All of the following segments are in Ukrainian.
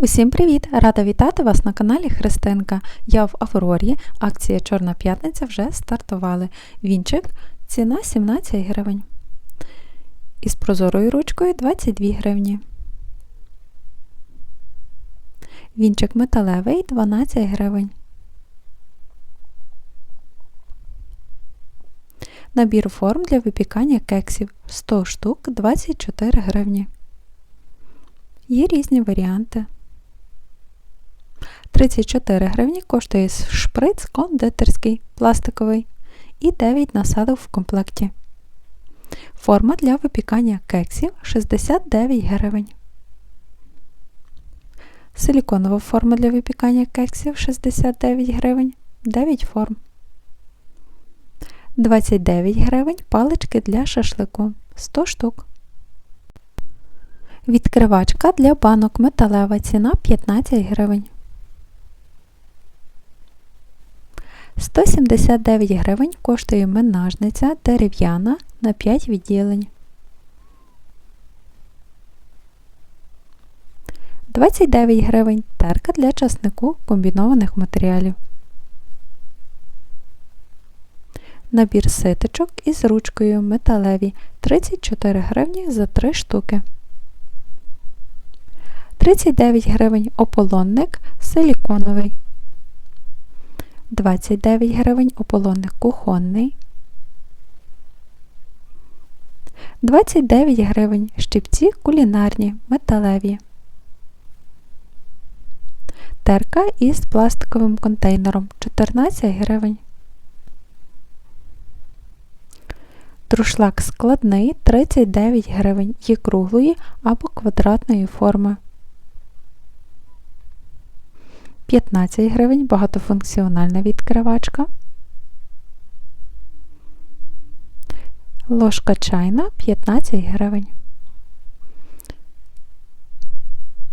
Усім привіт! Рада вітати вас на каналі Христинка. Я в Аврорі. Акція Чорна П'ятниця вже стартували. Вінчик ціна 17 гривень. Із прозорою ручкою 22 гривні. Вінчик металевий 12 гривень. Набір форм для випікання кексів 100 штук 24 гривні. Є різні варіанти. 34 гривні коштує шприц кондитерський пластиковий і 9 насадок в комплекті. Форма для випікання кексів 69 гривень. Силіконова форма для випікання кексів 69 гривень, 9 форм. 29 гривень палички для шашлику 100 штук. Відкривачка для банок металева ціна 15 гривень. 179 гривень коштує менажниця дерев'яна на 5 відділень. 29 гривень терка для часнику комбінованих матеріалів. Набір ситочок із ручкою металеві 34 гривні за 3 штуки. 39 гривень ополонник силіконовий. 29 гривень ополонник кухонний. 29 гривень щипці кулінарні металеві. Терка із пластиковим контейнером 14 гривень. Друшлак складний 39 гривень є круглої або квадратної форми. 15 гривень багатофункціональна відкривачка. Ложка чайна 15 гривень.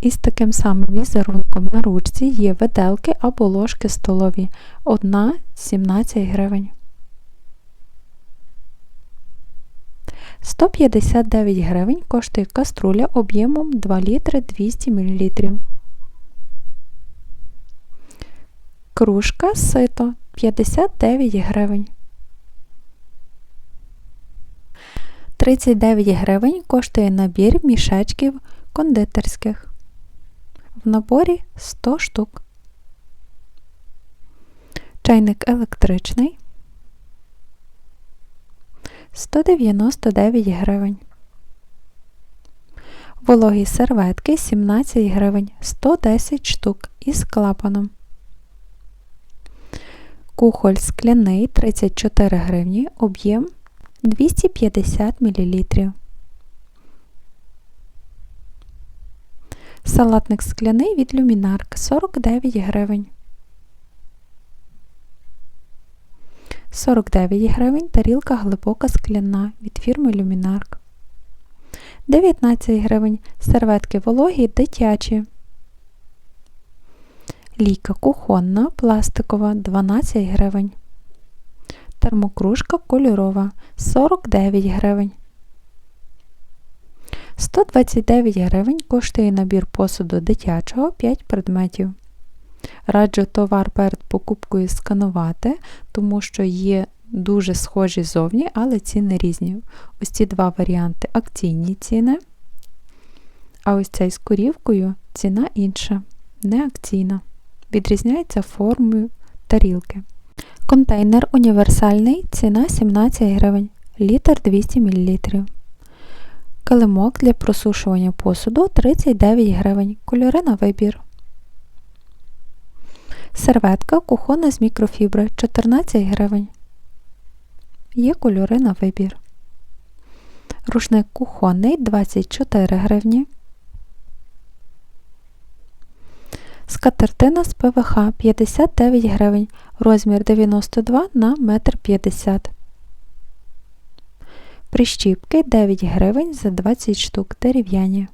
Із таким самим візерунком на ручці є виделки або ложки столові. Одна 17 гривень. 159 гривень коштує каструля об'ємом 2 літри 200 мл. Кружка сито 59 гривень. 39 гривень коштує набір мішечків кондитерських. В наборі 100 штук. Чайник електричний 199 гривень. Вологі серветки 17 гривень 110 штук із клапаном. Кухоль скляний 34 гривні, об'єм 250 мл. Салатник скляний від люмінарк 49 гривень. 49 гривень тарілка глибока скляна від фірми Люмінарк. 19 гривень серветки вологі дитячі. Ліка кухонна пластикова 12 гривень. Термокружка кольорова 49 гривень. 129 гривень коштує набір посуду дитячого 5 предметів. Раджу товар перед покупкою сканувати, тому що є дуже схожі зовні, але ціни різні. Ось ці два варіанти акційні ціни. А ось цей з корівкою ціна інша, не акційна. Відрізняється формою тарілки. Контейнер універсальний, ціна 17 гривень, літр 200 мл. Килимок для просушування посуду 39 гривень. Кольори на вибір. Серветка кухонна з мікрофібри 14 гривень. Є кольори на вибір. Рушник кухонний 24 гривні. Скатертина з ПВХ 59 гривень, розмір 92 на 1,50 м. Прищіпки 9 гривень за 20 штук дерев'яні.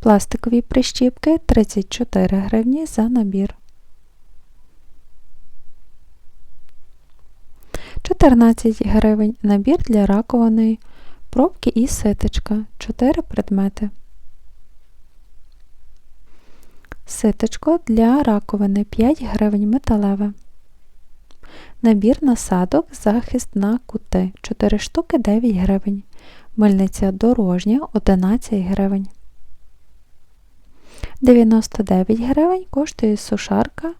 Пластикові прищіпки 34 гривні за набір. 14 гривень набір для раковини, пробки і ситочка 4 предмети. Ситочко для раковини 5 гривень металеве. Набір насадок, захист на кути 4 штуки 9 гривень. Мильниця дорожня 11 гривень. 99 гривень коштує сушарка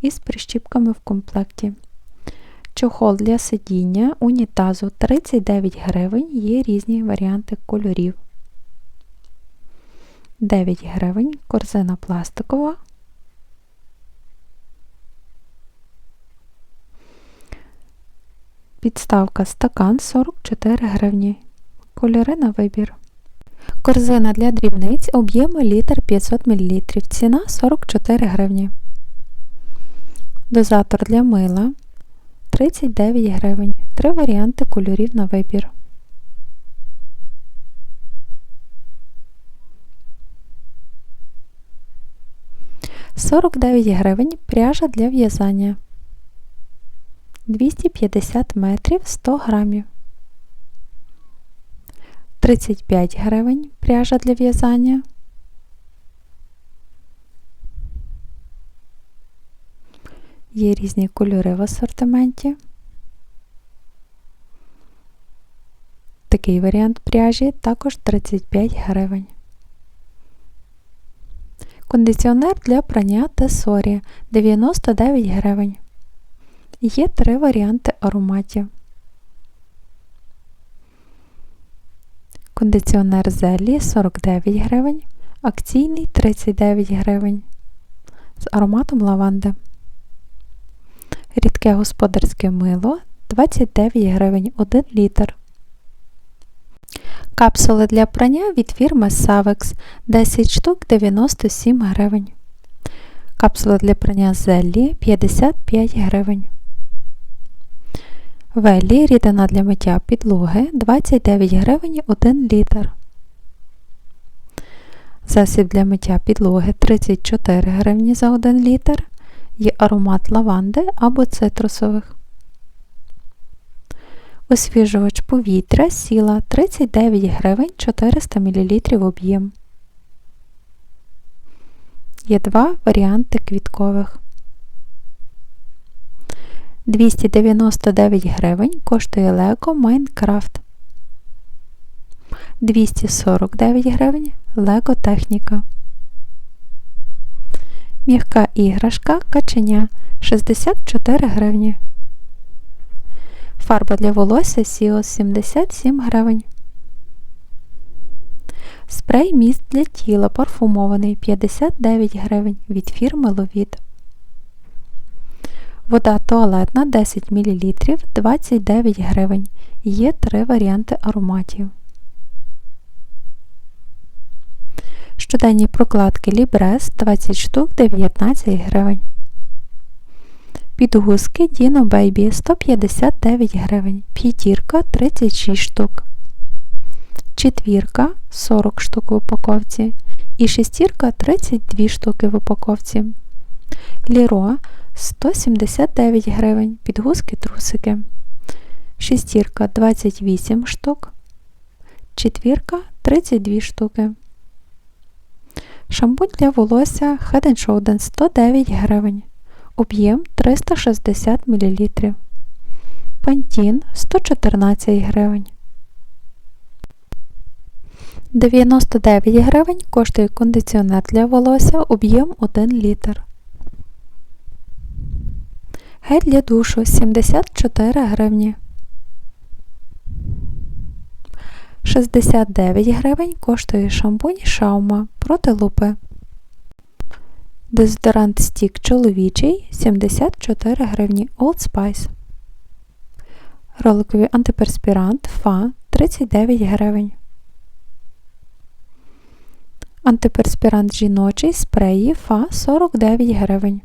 із прищіпками в комплекті. Чохол для сидіння унітазу 39 гривень, є різні варіанти кольорів. 9 гривень, корзина пластикова. Підставка стакан 44 гривні. Кольори на вибір. Корзина для дрібниць об'єму літр 500 мл. Ціна 44 гривні. Дозатор для мила 39 гривень. Три варіанти кольорів на вибір. Сорок дев'ять гривень пряжа для в'язання. 250 метрів 100 грамів. 35 гривень пряжа для в'язання. Є різні кольори в асортименті. Такий варіант пряжі також 35 гривень. Кондиціонер для прання Тесорі 99 гривень. Є три варіанти ароматів. Кондиціонер зелі 49 гривень, акційний 39 гривень з ароматом лаванди. Рідке господарське мило 29 гривень 1 літр. Капсули для прання від фірми Savex 10 штук 97 гривень. Капсули для прання зелі 55 гривень. Велі рідина для миття підлоги 29 гривень 1 літр. Засіб для миття підлоги 34 гривні за 1 літр. Є аромат лаванди або цитрусових. Освіжувач повітря сіла 39 гривень 400 мл об'єм. Є два варіанти квіткових. 299 гривень коштує Lego Minecraft. 249 гривень Lego Техніка. М'яка іграшка каченя 64 гривні. Фарба для волосся Сіос 77 гривень. Спрей міст для тіла парфумований 59 гривень від фірми Ловіт. Вода туалетна 10 мл 29 гривень. Є три варіанти ароматів. Щоденні прокладки Лібрес 20 штук 19 гривень. Підгузки Dino Baby 159 гривень. П'ятірка 36 штук. Четвірка 40 штук в упаковці. І шестірка 32 штуки в упаковці. Ліро 179 гривень. Підгузки трусики. Шестірка 28 штук. Четвірка 32 штуки. Шампунь для волосся Head Shoulders 109 гривень. Об'єм 360 мл. Пантін 114 гривень. 99 гривень коштує кондиціонер для волосся об'єм 1 літр. Гель для душу 74 гривні. 69 гривень коштує шампунь Шаума проти лупи. Дезодорант стік чоловічий 74 гривні Old Spice. Роликовий антиперспірант Фа 39 гривень. Антиперспірант жіночий спреї Фа 49 гривень.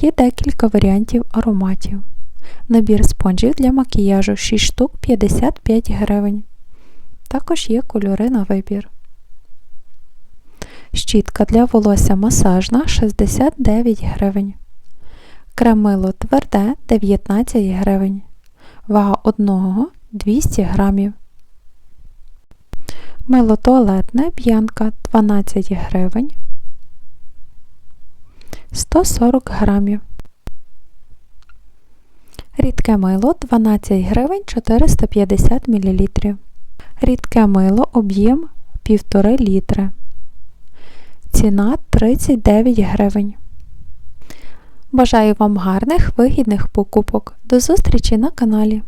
Є декілька варіантів ароматів. Набір спонжів для макіяжу 6 штук 55 гривень. Також є кольори на вибір. Щітка для волосся масажна 69 гривень. Кремило тверде 19 гривень. Вага одного 200 грамів. Мило туалетне п'янка 12 гривень 140 грамів. Рідке мило 12 гривень 450 мл. Рідке мило об'єм 1,5 літри. Ціна 39 гривень. Бажаю вам гарних вигідних покупок. До зустрічі на каналі.